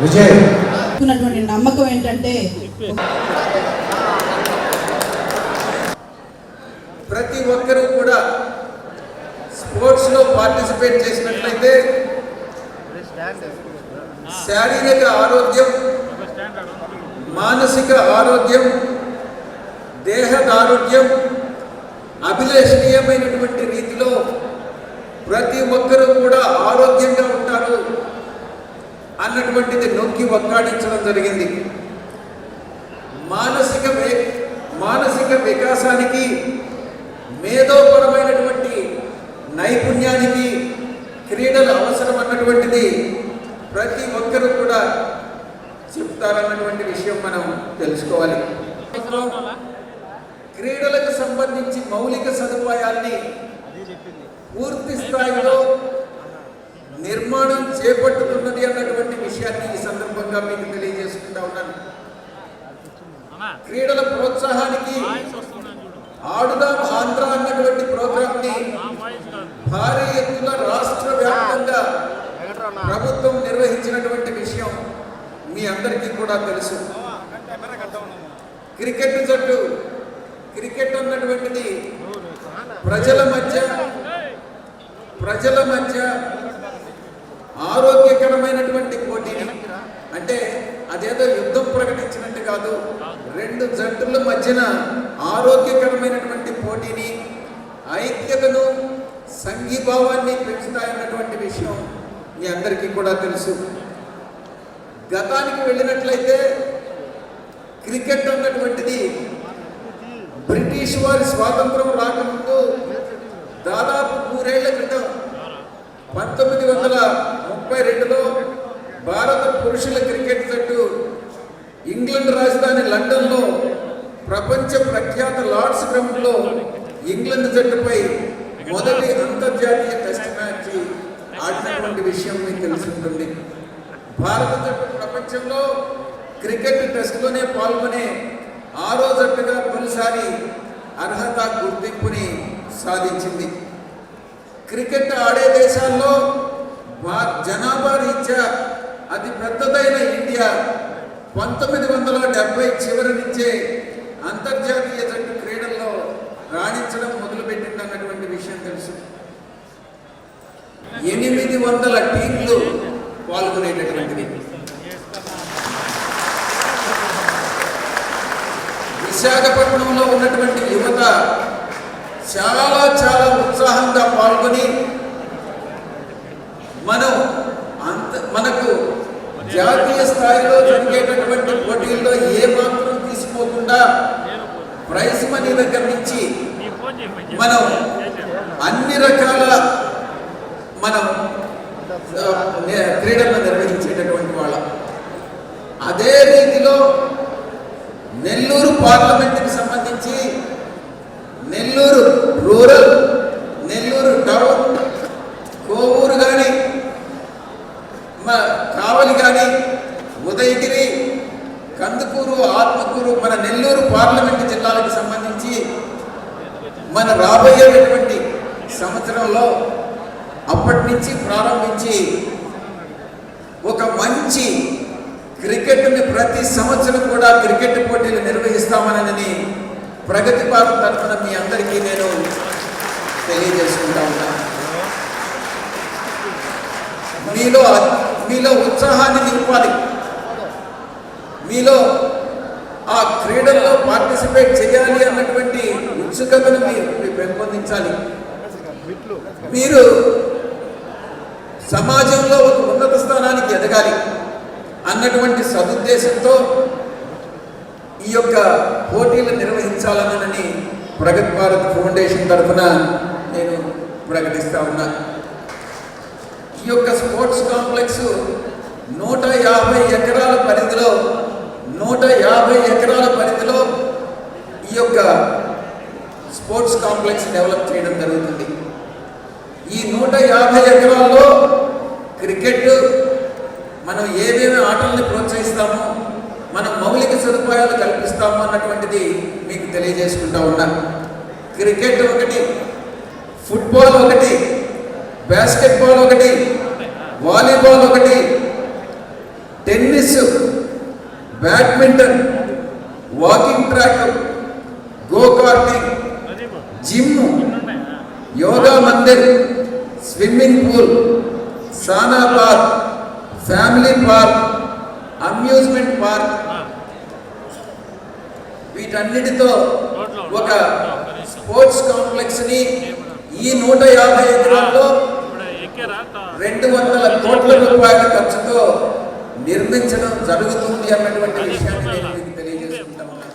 విజయ్! ఉన్నటువంటి నమ్మకం ఏంటంటే ప్రతి ఒక్కరూ కూడా స్పోర్ట్స్లో పార్టిసిపేట్ చేసినట్లయితే శారీరక ఆరోగ్యం మానసిక ఆరోగ్యం దేహ ఆరోగ్యం అభిలషణీయమైనటువంటి రీతిలో ప్రతి ఒక్కరూ కూడా ఆరోగ్యంగా ఉంటారు అన్నటువంటిది నొక్కి ఒక్కాడించడం జరిగింది. మానసిక మానసిక వికాసానికి మేధోపరమైనటువంటి నైపుణ్యానికి క్రీడలు అవసరం అన్నటువంటిది ప్రతి ఒక్కరూ కూడా చెప్తారన్నటువంటి విషయం మనం తెలుసుకోవాలి. క్రీడలకు సంబంధించి మౌలిక సదుపాయాల్ని పూర్తి స్థాయిలో నిర్మాణం చేపట్టుతున్నది అన్నటువంటి విషయాన్ని ఈ సందర్భంగా మీకు తెలియజేసుకుంటా ఉన్నాను. క్రీడల ప్రోత్సాహానికి ఆడుదాం ఆంధ్ర అన్నటువంటి ప్రోగ్రామ్ని భారీ ఎత్తున రాష్ట్ర వ్యాప్తంగా ప్రభుత్వం నిర్వహించినటువంటి విషయం మీ అందరికీ కూడా తెలుసు. క్రికెట్ జట్టు క్రికెట్ అన్నటువంటిది ప్రజల మధ్య ప్రజల మధ్య ఆరోగ్యకరమైనటువంటి పోటీని. అంటే అదేదో యుద్ధం ప్రకటించినట్టు కాదు రెండు జట్టుల మధ్యన ఆరోగ్యకరమైనటువంటి పోటీని ఐక్యతను సంఘీభావాన్ని పెంచుతాయన్నటువంటి విషయం మీ అందరికీ కూడా తెలుసు. గతానికి వెళ్ళినట్లయితే క్రికెట్ అన్నటువంటిది బ్రిటిష్ వారి స్వాతంత్రం రాకముందు దాదాపు మూడేళ్ళ క్రితం పంతొమ్మిది వందల ముప్పై రెండులో భారత పురుషుల క్రికెట్ జట్టు ఇంగ్లాండ్ రాజధాని లండన్లో ప్రపంచ ప్రఖ్యాత లార్డ్స్ గ్రౌండ్లో ఇంగ్లాండ్ జట్టుపై మొదటి అంతర్జాతీయ టెస్ట్ మ్యాచ్ ఆడినటువంటి విషయం మీకు తెలిసి ఉంటుంది. భారత జట్టు ప్రపంచంలో క్రికెట్ టెస్ట్లోనే పాల్గొనే ఆరో జట్టుగా తొలిసారి అర్హత గుర్తింపుని సాధించింది. క్రికెట్ ఆడే దేశాల్లో జనాభా రీత్యా అతి పెద్దదైన ఇండియా పంతొమ్మిది వందల డెబ్బై చివరి నుంచే అంతర్జాతీయ జట్టు క్రీడల్లో రాణించడం మొదలుపెట్టింది అన్నటువంటి విషయం తెలుసు. ఎనిమిది వందల టీంలు పాల్గొనేటటువంటిది విశాఖపట్నంలో ఉన్నటువంటి యువత చాలా చాలా ఉత్సాహంగా పాల్గొని మనం అంత మనకు జాతీయ స్థాయిలో జరిగేటటువంటి పోటీల్లో ఏ మాత్రం తీసుకోకుండా ప్రైజ్ మనీ దగ్గర నుంచి మనం అన్ని రకాల మనం క్రీడలను నిర్వహించేటటువంటి వాళ్ళ. అదే రీతిలో నెల్లూరు పార్లమెంట్కి సంబంధించి నెల్లూరు రూరల్ నెల్లూరు టౌన్ కోవూరు కానీ మా కావలి కానీ ఉదయగిరి కందుకూరు ఆత్మకూరు మన నెల్లూరు పార్లమెంట్ జిల్లాలకు సంబంధించి మన రాబోయేటటువంటి సంవత్సరంలో అప్పటి నుంచి ప్రారంభించి ఒక మంచి క్రికెట్ని ప్రతి సంవత్సరం కూడా క్రికెట్ పోటీలు నిర్వహిస్తామనని ప్రగతి భారత్ తరఫున మీ అందరికీ నేను తెలియజేసుకుంటా ఉన్నాను మీలో మీలో ఉత్సాహాన్ని నింపాలి. మీలో ఆ క్రీడల్లో పార్టిసిపేట్ చేయాలి అన్నటువంటి ఉత్సుకతను మీరు పెంపొందించాలి. మీరు సమాజంలో ఒక ఉన్నత స్థానం అన్నటువంటి సదుద్దేశంతో ఈ యొక్క పోటీలు నిర్వహించాలనని ప్రగతి భారత్ ఫౌండేషన్ తరఫున నేను ప్రకటిస్తా ఉన్నా. ఈ యొక్క స్పోర్ట్స్ కాంప్లెక్స్ నూట యాభై ఎకరాల పరిధిలో నూట యాభై ఎకరాల పరిధిలో ఈ యొక్క స్పోర్ట్స్ కాంప్లెక్స్ డెవలప్ చేయడం జరుగుతుంది. ఈ నూట యాభై ఎకరాల్లో క్రికెట్ మనం ఏమేమి ఆటల్ని ప్రోత్సహిస్తామో మనం మౌలిక సదుపాయాలు కల్పిస్తాము అన్నటువంటిది మీకు తెలియజేసుకుంటా ఉన్నా. క్రికెట్ ఒకటి ఫుట్బాల్ ఒకటి బాస్కెట్బాల్ ఒకటి వాలీబాల్ ఒకటి tennis badminton walking track go karting gym yoga mandir swimming pool sauna park family park amusement park వీటన్నిటితో ఒక స్పోర్ట్స్ కాంప్లెక్స్ని ఈ నూట యాభై ఎకరాల్లో రెండు వందల కోట్ల రూపాయల ఖర్చుతో నిర్మించడం జరుగుతుంది అన్నటువంటి విషయాన్ని నేను మీకు తెలియజేసుకుంటా ఉన్నాను